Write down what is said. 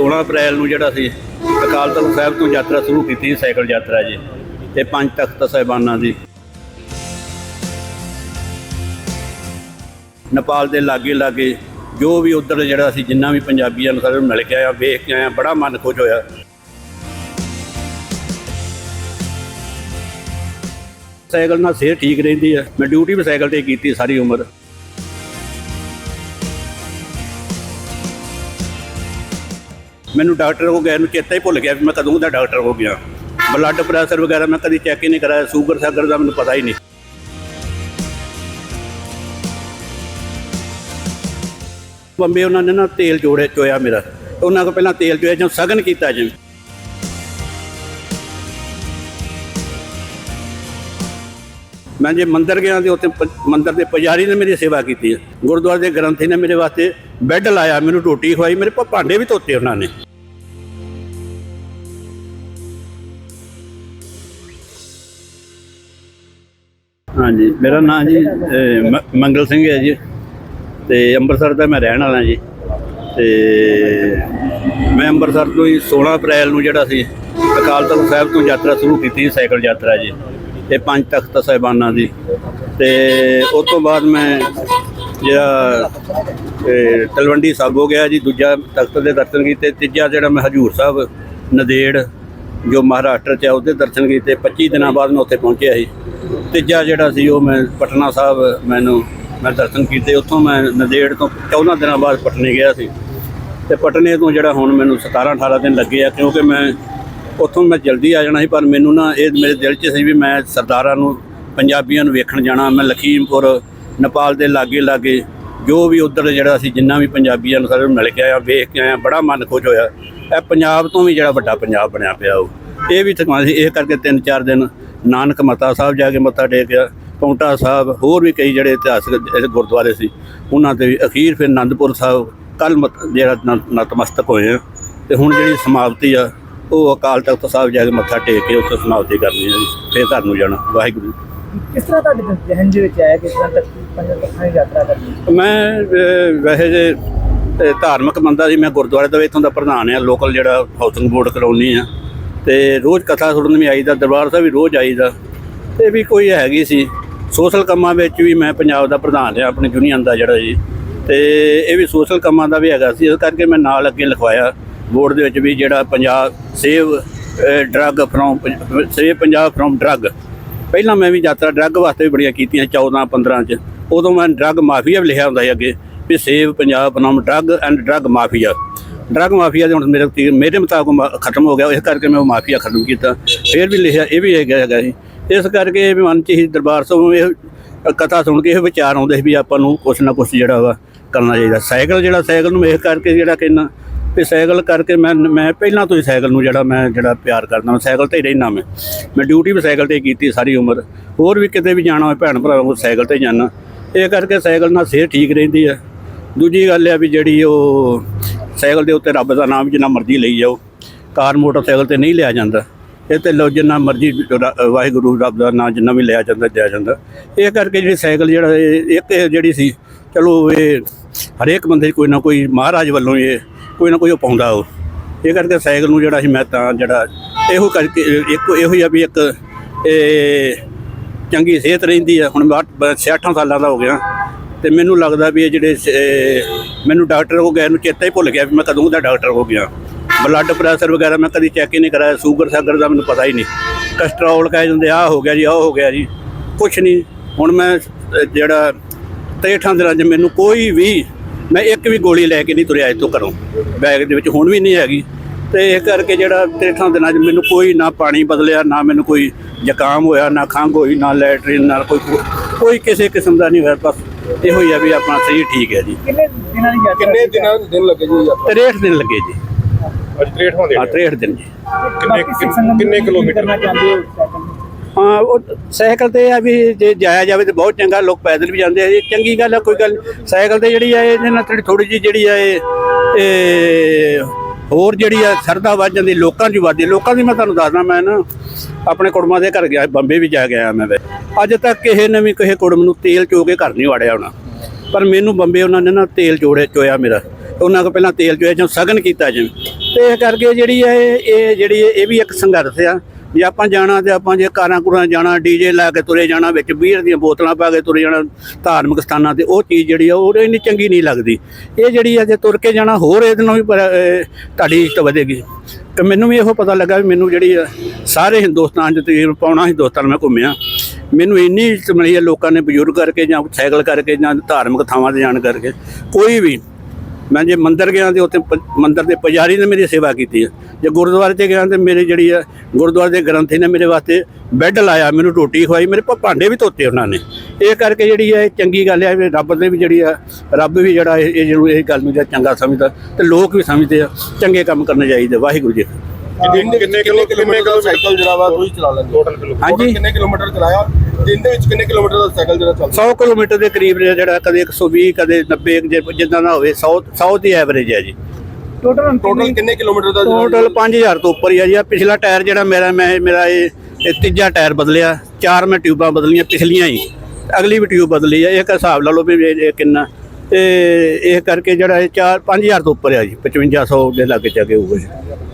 16 ਅਪ੍ਰੈਲ ਨੂੰ ਜਿਹੜਾ ਸੀ ਅਕਾਲ ਤਖਤ ਸਾਹਿਬ ਤੋਂ ਯਾਤਰਾ ਸ਼ੁਰੂ ਕੀਤੀ ਸੀ, ਸਾਈਕਲ ਯਾਤਰਾ ਜੀ ਤੇ ਪੰਜ ਤਖਤ ਸਾਹਿਬਾਨਾਂ ਦੀ। ਨੇਪਾਲ ਦੇ ਲਾਗੇ ਲਾਗੇ ਜੋ ਵੀ ਉਧਰ ਜਿਹੜਾ ਸੀ ਜਿੰਨਾ ਵੀ ਪੰਜਾਬੀਆਂ ਨੂੰ ਸਾਰੇ ਮਿਲ ਕੇ ਆਇਆ ਵੇਖ ਕੇ ਆਇਆ ਬੜਾ ਮਨ ਖੁਸ਼ ਹੋਇਆ। ਸਾਈਕਲ ਨਾਲ ਸਿਹਤ ਠੀਕ ਰਹਿੰਦੀ ਹੈ। ਮੈਂ ਡਿਊਟੀ ਵੀ ਸਾਈਕਲ ਤੇ ਕੀਤੀ ਸਾਰੀ ਉਮਰ। ਮੈਨੂੰ ਡਾਕਟਰ ਕੋ ਗਏ ਨੂੰ ਚੇਤਾ ਹੀ ਭੁੱਲ ਗਿਆ ਵੀ ਮੈਂ ਕਦੋਂ ਦਾ ਡਾਕਟਰ ਹੋ ਗਿਆ। ਬਲੱਡ ਪ੍ਰੈਸ਼ਰ ਵਗੈਰਾ ਮੈਂ ਕਦੀ ਚੈੱਕ ਹੀ ਨਹੀਂ ਕਰਾਇਆ ਸ਼ੂਗਰ ਸਾਗਰ ਦਾ ਮੈਨੂੰ ਪਤਾ ਹੀ ਨਹੀਂ। ਬੰਬੇ ਉਹਨਾਂ ਨੇ ਨਾ ਤੇਲ ਜੋੜੇ ਚੋਇਆ ਮੇਰਾ। ਉਹਨਾਂ ਕੋ ਪਹਿਲਾਂ ਤੇਲ ਚੋਇਆ, ਜਦੋਂ ਸਗਨ ਕੀਤਾ ਜੀ। ਮੈਂ ਜੇ ਮੰਦਰ ਗਿਆ ਤੇ ਉੱਥੇ ਮੰਦਰ ਦੇ ਪੁਜਾਰੀ ਨੇ ਮੇਰੀ ਸੇਵਾ ਕੀਤੀ ਹੈ। ਗੁਰਦੁਆਰੇ ਦੇ ਗ੍ਰੰਥੀ ਨੇ ਮੇਰੇ ਵਾਸਤੇ ਬੈੱਡ ਲਾਇਆ, ਮੈਨੂੰ ਰੋਟੀ ਖਵਾਈ, ਮੇਰੇ ਭ- ਭਾਂਡੇ ਵੀ ਧੋਤੇ ਉਹਨਾਂ ਨੇ। ਹਾਂਜੀ, ਮੇਰਾ ਨਾਮ ਜੀ ਮੰਗਲ ਸਿੰਘ ਹੈ ਜੀ ਤੇ ਅੰਮ੍ਰਿਤਸਰ ਦਾ ਮੈਂ ਰਹਿਣ ਵਾਲਾ ਜੀ ਤੇ ਮੈਂ ਅੰਮ੍ਰਿਤਸਰ ਤੋਂ ਹੀ 16 ਅਪ੍ਰੈਲ ਨੂੰ ਜਿਹੜਾ ਸੀ, ਅਕਾਲ ਤਖਤ ਸਾਹਿਬ ਤੋਂ ਯਾਤਰਾ ਸ਼ੁਰੂ ਕੀਤੀ ਸਾਈਕਲ ਯਾਤਰਾ ਜੀ ਤੇ ਪੰਜ ਤਖਤ ਸਾਹਿਬਾਨਾਂ ਦੀ ਤੇ ਉਸ ਤੋਂ ਬਾਅਦ ਮੈਂ ਜਿਹੜਾ ਇਹ, ਤਲਵੰਡੀ ਸਾਬੋ ਗਿਆ ਜੀ ਦੂਜਾ ਤਖਤ ਦੇ ਦਰਸ਼ਨ ਕੀਤੇ ਤੀਜਾ ਜਿਹੜਾ ਮੈਂ ਹਜੂਰ ਸਾਹਿਬ ਨਦੇੜ ਜੋ ਮਹਾਰਾਸ਼ਟਰ ਚ ਆ ਉਹਦੇ ਦਰਸ਼ਨ ਕੀਤੇ 25 ਦਿਨਾਂ ਬਾਅਦ ਮੈਂ ਉੱਥੇ ਪਹੁੰਚਿਆ ਸੀ। ਤੀਜਾ ਜਿਹੜਾ ਸੀ ਉਹ ਮੈਂ ਪਟਨਾ ਸਾਹਿਬ ਮੈਨੂੰ ਮੈਂ ਦਰਸ਼ਨ ਕੀਤੇ ਉੱਥੋਂ ਮੈਂ ਨਦੇੜ ਤੋਂ 14 ਦਿਨਾਂ ਬਾਅਦ ਪਟਨੇ ਗਿਆ ਸੀ। ਤੇ ਪਟਨੇ ਤੋਂ ਜਿਹੜਾ ਹੁਣ ਮੈਨੂੰ 17 18 ਦਿਨ ਲੱਗੇ ਆ ਕਿਉਂਕਿ ਮੈਂ ਉੱਥੋਂ ਮੈਂ ਜਲਦੀ ਆ ਜਾਣਾ ਸੀ ਪਰ ਮੈਨੂੰ ਨਾ ਇਹ ਮੇਰੇ ਦਿਲ 'ਚ ਸੀ ਵੀ ਮੈਂ ਸਰਦਾਰਾਂ ਨੂੰ ਪੰਜਾਬੀਆਂ ਨੂੰ ਵੇਖਣ ਜਾਣਾ ਮੈਂ ਲਖੀਮਪੁਰ ਨੇਪਾਲ ਦੇ ਲਾਗੇ ਲਾਗੇ ਜੋ ਵੀ ਉਧਰ ਜਿਹੜਾ ਅਸੀਂ ਜਿੰਨਾ ਵੀ ਪੰਜਾਬੀਆਂ ਨੂੰ ਸਾਰੇ ਮਿਲ ਕੇ ਆਇਆ ਵੇਖ ਕੇ ਆਇਆ ਬੜਾ ਮਨ ਖੁਸ਼ ਹੋਇਆ। ਇਹ ਪੰਜਾਬ ਤੋਂ ਵੀ ਜਿਹੜਾ ਵੱਡਾ ਪੰਜਾਬ ਬਣਿਆ ਪਿਆ ਉਹ। ਇਹ ਵੀ ਥਕਵਾ ਸੀ, ਇਹ ਕਰਕੇ ਤਿੰਨ ਚਾਰ ਦਿਨ ਨਾਨਕ ਮਤਾ ਸਾਹਿਬ ਜਾ ਕੇ ਮੱਥਾ ਟੇਕਿਆ ਪੌਂਟਾ ਸਾਹਿਬ, ਹੋਰ ਵੀ ਕਈ ਜਿਹੜੇ ਇਤਿਹਾਸਕ ਗੁਰਦੁਆਰੇ ਸੀ, ਉਹਨਾਂ ਤੇ ਵੀ ਅਖੀਰ ਫਿਰ ਆਨੰਦਪੁਰ ਸਾਹਿਬ ਕੱਲ ਜਿਹੜਾ ਨਤਮਸਤਕ ਹੋਏ ਆ। ਤੇ ਹੁਣ ਜਿਹੜੀ ਸਮਾਪਤੀ ਆ, ਉਹ ਅਕਾਲ ਤਖਤ ਸਾਹਿਬ ਜਾ ਕੇ ਮੱਥਾ ਟੇਕ ਕੇ ਉੱਥੇ ਸਮਾਪਤੀ ਕਰਨੀ ਹੈ ਫਿਰ ਘਰ ਨੂੰ ਜਾਣਾ। ਵਾਹਿਗੁਰੂ ਕਿਸ ਤਰ੍ਹਾਂ ਤੁਹਾਡੇ ਜਹਨ ਦੇ ਵਿੱਚ ਆਇਆ ਕਿਸ ਤਰ੍ਹਾਂ ਤੱਕ ਪੰਜ ਤੱਕਾਂ ਦੀ ਯਾਤਰਾ ਕਰਨੀ ਮੈਂ ਅਹ, ਵੈਸੇ ਜੇ ਅਹ, ਧਾਰਮਿਕ ਬੰਦਾ ਸੀ ਮੈਂ ਗੁਰਦੁਆਰੇ ਦਾ ਵੀ ਇੱਥੋਂ ਦਾ ਪ੍ਰਧਾਨ ਆ ਲੋਕਲ ਜਿਹੜਾ ਹਾਊਸਿੰਗ ਬੋਰਡ ਕਲੋਨੀ ਆ। ਤੇ ਰੋਜ਼ ਕਥਾ ਸੁਣਨ ਵੀ ਆਈਦਾ ਦਰਬਾਰ ਸਾਹਿਬ ਵੀ ਰੋਜ਼ ਆਈਦਾ। ਤੇ ਵੀ ਕੋਈ ਹੈਗੀ ਸੀ। ਸੋਸ਼ਲ ਕੰਮਾਂ ਵਿੱਚ ਵੀ ਮੈਂ ਪੰਜਾਬ ਦਾ ਪ੍ਰਧਾਨ ਆ ਆਪਣੀ ਯੂਨੀਅਨ ਦਾ ਜਿਹੜਾ ਜੀ। ਤੇ ਇਹ ਵੀ ਸੋਸ਼ਲ ਕੰਮਾਂ ਦਾ ਵੀ ਹੈਗਾ ਸੀ ਇਸ ਕਰਕੇ ਮੈਂ ਨਾਲ ਅੱਗੇ ਲਿਖਵਾਇਆ। ਬੋਰਡ ਦੇ ਵਿੱਚ ਵੀ ਜਿਹੜਾ Punjab save drug from save Punjab from drug ਪਹਿਲਾਂ ਮੈਂ ਵੀ ਯਾਤਰਾ ਡਰੱਗ ਵਾਸਤੇ ਵੀ ਬੜੀਆਂ ਕੀਤੀਆਂ 14 15 ਚ। ਉਦੋਂ ਮੈਂ ਡਰੱਗ ਮਾਫੀਆ ਵੀ ਲਿਖਿਆ ਹੁੰਦਾ ਸੀ ਅੱਗੇ ਵੀ ਸੇਵ ਪੰਜਾਬ ਨਾਮ drug and drug mafia. Drug mafia ਦੇ ਹੁਣ ਮੇਰੇ ਮੇਰੇ ਮੁਤਾਬਕ ਮਾ- ਖਤਮ ਹੋ ਗਿਆ, ਇਸ ਕਰਕੇ ਮੈਂ ਉਹ ਮਾਫੀਆ ਖਤਮ ਕੀਤਾ। ਫਿਰ ਵੀ ਲਿਖਿਆ, ਇਹ ਵੀ ਹੈਗਾ ਹੈਗਾ ਸੀ ਇਸ ਕਰਕੇ ਇਹ ਮਨ ਚ ਹੀ ਦਰਬਾਰ ਸਾਹਿਬ ਨੂੰ ਇਹ ਕਥਾ ਸੁਣ ਕੇ ਇਹ ਵਿਚਾਰ ਆਉਂਦੇ ਸੀ ਵੀ ਆਪਾਂ ਨੂੰ ਕੁਛ ਨਾ ਕੁਛ ਜਿਹੜਾ ਵਾ ਕਰਨਾ ਚਾਹੀਦਾ। ਸਾਈਕਲ ਜਿਹੜਾ ਸਾਈਕਲ ਨੂੰ ਇਸ ਕਰਕੇ ਜਿਹੜਾ ਕਹਿੰਦਾ ਵੀ ਸਾਈਕਲ ਕਰਕੇ ਮੈਂ ਮੈਂ ਪਹਿਲਾਂ ਤੋਂ ਹੀ ਸਾਈਕਲ ਨੂੰ ਜਿਹੜਾ ਮੈਂ, ਜਿਹੜਾ ਪਿਆਰ ਕਰਦਾ ਮੈਂ ਸਾਈਕਲ ਤੇ ਹੀ ਰਹਿਣਾ ਮੈਂ। ਮੈਂ ਡਿਊਟੀ ਵੀ ਸਾਈਕਲ ਤੇ ਕੀਤੀ ਸਾਰੀ ਉਮਰ। ਹੋਰ ਵੀ ਕਿਤੇ ਵੀ ਜਾਣਾ ਹੋਵੇ ਭੈਣ ਭਰਾਵਾਂ ਕੋਲ ਸਾਈਕਲ ਤੇ ਜਾਣਾ ਇਹ ਕਰਕੇ ਸਾਈਕਲ ਨਾਲ ਸਿਹਤ ਠੀਕ ਰਹਿੰਦੀ ਹੈ। ਦੂਜੀ ਗੱਲ ਹੈ ਵੀ ਜਿਹੜੀ ਉਹ ਸਾਈਕਲ ਦੇ ਉੱਤੇ ਰੱਬ ਦਾ ਨਾਮ ਜਿੰਨਾ ਮਰਜ਼ੀ ਲਈ ਜਾਓ, ਕਾਰ, ਮੋਟਰਸਾਈਕਲ ਤੇ ਨਹੀਂ ਲਿਆ ਜਾਂਦਾ। ਇਹ ਤੇ ਲੋ ਜਿੰਨਾ ਮਰਜ਼ੀ ਵਾਹਿਗੁਰੂ ਰੱਬ ਦਾ ਨਾਮ ਜਿੰਨਾ ਵੀ ਲਿਆ ਜਾਂਦਾ, ਦਿਆ ਜਾਂਦਾ। ਇਹ ਕਰਕੇ ਜਿਹੜੀ ਸਾਈਕਲ ਜਿਹੜਾ ਇੱਕ ਜਿਹੜੀ ਸੀ, ਚਲੋ ਇਹ ਹਰੇਕ ਬੰਦੇ ਕੋਈ ਨਾ ਕੋਈ ਮਹਾਰਾਜ ਵੱਲੋਂ ਇਹ ਕੋਈ ਨਾ ਕੋਈ ਉਹ ਪਾਉਂਦਾ ਉਹ। ਇਹ ਕਰਕੇ ਸਾਈਕਲ ਨੂੰ ਜਿਹੜਾ ਸੀ ਮੈਂ ਤਾਂ ਜਿਹੜਾ ਇਹੋ ਕਰਕੇ, ਇੱਕ ਇਹੋ ਹੀ ਆ ਵੀ ਇੱਕ ਇਹ ਚੰਗੀ ਸਿਹਤ ਰਹਿੰਦੀ ਆ। ਹੁਣ ਮੈਂ 68 ਸਾਲਾਂ ਦਾ ਹੋ ਗਿਆ ਤੇ ਮੈਨੂੰ ਲੱਗਦਾ ਵੀ ਇਹ ਜਿਹੜੇ ਮੈਨੂੰ ਡਾਕਟਰ ਕੋ ਗਏ ਨੂੰ ਚੇਤਾ ਹੀ ਭੁੱਲ ਗਿਆ ਵੀ ਮੈਂ ਕਦੋਂ ਦਾ ਡਾਕਟਰ ਹੋ ਗਿਆ। ਬਲੱਡ ਪ੍ਰੈਸ਼ਰ ਵਗੈਰਾ ਮੈਂ ਕਦੀ ਚੈੱਕ ਹੀ ਨਹੀਂ ਕਰਾਇਆ, ਸ਼ੂਗਰ, ਸਾਗਰ ਦਾ ਮੈਨੂੰ ਪਤਾ ਹੀ ਨਹੀਂ। ਕੈਸਟਰੋਲ ਕਹਿ ਜਾਂਦੇ ਆਹ ਹੋ ਗਿਆ ਜੀ ਆਹ ਹੋ ਗਿਆ ਜੀ, ਕੁਛ ਨਹੀਂ। ਹੁਣ ਮੈਂ ਜਿਹੜਾ 63 ਦਿਨਾਂ 'ਚ ਮੈਨੂੰ ਕੋਈ ਵੀ ਮੈਂ ਇੱਕ ਵੀ ਗੋਲੀ ਲੈ ਕੇ ਨਹੀਂ ਤੁਰਿਆ ਇੱਥੋਂ ਘਰੋਂ। ਬੈਗ ਦੇ ਵਿੱਚ ਹੁਣ ਵੀ ਨਹੀਂ ਹੈਗੀ। ਤੇ ਇਹ ਕਰਕੇ ਜਿਹੜਾ 63 ਦਿਨਾਂ 'ਚ ਮੈਨੂੰ ਕੋਈ ਨਾ ਪਾਣੀ ਬਦਲਿਆ ਨਾ ਮੈਨੂੰ ਕੋਈ ਜ਼ੁਕਾਮ ਹੋਇਆ ਨਾ ਖੰਘ ਹੋਈ ਨਾ ਲੈਟਰਿਨ ਨਾਲ ਕੋਈ ਕੋਈ ਕਿਸੇ ਕਿਸਮ ਦਾ ਨਹੀਂ ਹੋਇਆ ਬਸ ਇਹੋ ਹੀ ਆ ਵੀ ਆਪਣਾ ਸਰੀਰ ਠੀਕ ਹੈ ਜੀ। ਕਿੰਨੇ ਦਿਨਾਂ ਦੀ ਯਾਤਰਾ ਕਿੰਨੇ ਦਿਨਾਂ ਦਿਨ ਲੱਗੇ ਜੀ ਯਾਤਰਾ? 63 ਦਿਨ ਲੱਗੇ ਜੀ। ਅੱਜ 63 ਹੁੰਦੇ ਹਾਂ 63 ਦਿਨ ਜੀ। ਕਿੰਨੇ ਕਿੰਨੇ ਕਿਲੋਮੀਟਰ? ਕਰਨਾ ਚਾਹੁੰਦੇ ਹਾਂ, ਉਹ ਸਾਈਕਲ ਤੇ ਆ ਵੀ ਜੇ ਜਾਇਆ ਜਾਵੇ ਤੇ ਬਹੁਤ ਚੰਗਾ, ਲੋਕ ਪੈਦਲ ਵੀ ਜਾਂਦੇ ਆ। ਇਹ ਚੰਗੀ ਗੱਲ ਆ, ਕੋਈ ਗੱਲ ਸਾਈਕਲ ਤੇ ਜਿਹੜੀ ਆ, ਇਹਦੇ ਨਾਲ ਥੋੜੀ ਥੋੜੀ ਜਿਹੀ ਜਿਹੜੀ ਆ, ਇਹ ਹੋਰ ਜਿਹੜੀ ਆ ਸਰਦਾ ਵੱਧ ਜਾਂਦੀ, ਲੋਕਾਂ ਦੀ ਵੱਧਦੀ ਲੋਕਾਂ ਦੀ ਮੈਂ ਤੁਹਾਨੂੰ ਦੱਸਦਾ, ਮੈਂ ਨਾ ਆਪਣੇ ਕੁੜਮਾਂ ਦੇ ਘਰ ਗਿਆ, ਬੰਬੇ ਵੀ ਜਾ ਗਿਆ ਮੈਂ ਵੈਸੇ। ਅੱਜ ਤੱਕ ਕਿਸੇ ਨੇ ਵੀ ਕਿਸੇ ਕੁੜਮ ਨੂੰ ਤੇਲ ਚੋ ਕੇ ਘਰ ਨਹੀਂ ਵਾੜਿਆ ਹੋਣਾ। ਪਰ ਮੈਨੂੰ ਬੰਬੇ ਉਹਨਾਂ ਨੇ ਨਾ ਤੇਲ ਚੋੜੇ ਚੋਇਆ ਮੇਰਾ। ਉਹਨਾਂ ਕੋ ਪਹਿਲਾਂ ਤੇਲ ਚੋਇਆ, ਜਦੋਂ ਸਗਨ ਕੀਤਾ ਜਿਵੇਂ। ਤੇ ਇਹ ਕਰਕੇ ਜਿਹੜੀ ਹੈ ਇਹ ਜਿਹੜੀ ਇਹ ਵੀ ਇੱਕ ਸੰਘਰਸ਼ ਆ। ਜੇ ਆਪਾਂ ਜਾਣਾ ਤੇ ਆਪਾਂ ਜੇ ਕਾਰਾਂ ਕੁਰਾਂ ਜਾਣਾ, ਡੀਜੇ ਲਾ ਕੇ ਤੁਰੇ ਜਾਣਾ, ਵਿੱਚ ਬੀਅਰ ਦੀਆਂ ਬੋਤਲਾਂ ਪਾ ਕੇ ਤੁਰੇ ਜਾਣਾ, ਧਾਰਮਿਕ ਸਥਾਨਾਂ ਤੇ, ਉਹ ਚੀਜ਼ ਜਿਹੜੀ ਆ, ਉਹ ਇੰਨੀ ਚੰਗੀ ਨਹੀਂ ਲੱਗਦੀ। ਇਹ ਜਿਹੜੀ ਆ, ਜੇ ਤੁਰ ਕੇ ਜਾਣਾ, ਹੋਰ ਇਹਦੇ ਨਾਲ ਵੀ ਪਰ- ਤੁਹਾਡੀ ਇੱਜ਼ਤ ਵਧੇਗੀ। ਤੇ ਮੈਨੂੰ ਵੀ ਇਹੋ ਪਤਾ ਲੱਗਾ ਵੀ ਮੈਨੂੰ ਜਿਹੜੀ ਆ, ਸਾਰੇ ਹਿੰਦੁਸਤਾਨ 'ਚ ਤਕਰੀਬਨ ਪਾਉਣਾ ਹਿੰਦੁਸਤਾਨ ਮੈਂ ਘੁੰਮਿਆ। ਮੈਨੂੰ ਇੰਨੀ ਇੱਜ਼ਤ ਮਿਲੀ ਹੈ ਲੋਕਾਂ ਨੇ ਬਜ਼ੁਰਗ ਕਰਕੇ ਜਾਂ ਸਾਈਕਲ ਕਰਕੇ ਜਾਂ ਧਾਰਮਿਕ ਥਾਵਾਂ ਤੇ ਜਾਣ ਕਰਕੇ। ਕੋਈ ਵੀ ਮੈਂ ਜੇ ਮੰਦਿਰ ਗਿਆ ਤੇ ਉੱਥੇ ਮੰਦਿਰ ਦੇ ਪੁਜਾਰੀ ਨੇ ਮੇਰੀ ਸੇਵਾ ਕੀਤੀ ਹੈ। ਜੇ ਗੁਰਦੁਆਰੇ ਤੇ ਗਿਆ ਤੇ ਮੇਰੇ ਜਿਹੜੀ ਆ ਗੁਰਦੁਆਰੇ ਦੇ ਗ੍ਰੰਥੀ ਨੇ ਮੇਰੇ ਵਾਸਤੇ ਬੈੱਡ ਲਾਇਆ ਮੈਨੂੰ ਰੋਟੀ ਖਵਾਈ ਮੇਰੇ ਭਾਂਡੇ ਵੀ ਧੋਤੇ ਉਹਨਾਂ ਨੇ। ਇਹ ਕਰਕੇ ਜਿਹੜੀ ਹੈ ਇਹ ਚੰਗੀ ਗੱਲ ਹੈ ਵੀ ਰੱਬ ਨੇ ਵੀ ਜਿਹੜੀ ਆ ਰੱਬ ਵੀ ਜਿਹੜਾ ਇਹ ਜ਼ਰੂਰ ਇਹ ਗੱਲ ਨੂੰ ਜਿਹੜਾ ਚੰਗਾ ਸਮਝਦਾ ਤੇ ਲੋਕ ਵੀ ਸਮਝਦੇ ਆ ਚੰਗੇ ਕੰਮ ਕਰਨੇ ਚਾਹੀਦੇ ਵਾਹਿਗੁਰੂ ਜੀ ਦੇ ਕਿੰਨੇ ਕਿਲੋ ਕਿਲੋਮੀਟਰ ਦਾ ਸਾਈਕਲ ਜਿਹੜਾ ਵਾ ਤੁਸੀਂ ਚਲਾ ਲੈਂਦੇ? ਟੋਟਲ ਕਿਲੋ ਹਾਂਜੀ। ਕਿੰਨੇ ਕਿਲੋਮੀਟਰ ਚਲਾਇਆ? ਦਿਨ ਦੇ ਵਿੱਚ ਕਿੰਨੇ ਕਿਲੋਮੀਟਰ ਦਾ ਸਾਈਕਲ ਜਿਹੜਾ ਚੱਲਦਾ? 100 ਕਿਲੋਮੀਟਰ ਦੇ ਕਰੀਬ ਜਿਹੜਾ ਕਦੇ 120 ਕਦੇ 90 ਜੇ- ਜਿੱਦਾਂ ਦਾ ਹੋਵੇ 100 100 ਦੀ ਐਵਰੇਜ ਹੈ ਜੀ। ਟੋਟਲ ਟੋਟਲ ਕਿੰਨੇ ਕਿਲੋਮੀਟਰ ਦਾ ਟੋਟਲ 5000 ਤੋਂ ਉੱਪਰ ਹੀ ਆ ਜੀ। ਆਹ ਪਿਛਲਾ ਟਾਇਰ ਜਿਹੜਾ ਮੇਰਾ ਮੈਂ ਮੇਰਾ ਇਹ ਇਹ ਤੀਜਾ ਟਾਇਰ ਬਦਲਿਆ। ਚਾਰ ਮੈਂ ਟਿਊਬਾਂ ਬਦਲੀਆਂ ਪਿਛਲੀਆਂ ਹੀ। ਅਗਲੀ ਵੀ ਟਿਊਬ ਬਦਲੀ ਆ ਇਹ ਇੱਕ ਹਿਸਾਬ ਲਾ ਲਓ ਵੀ ਇਹ ਇਹ ਕਿੰਨਾ। ਤੇ ਇਹ ਕਰਕੇ ਜਿਹੜਾ ਇਹ 4 5000 ਤੋਂ ਉੱਪਰ ਆ ਜੀ। 5500 ਦੇ ਲਾਗੇ ਚਾਗੇ ਹੋਊਗਾ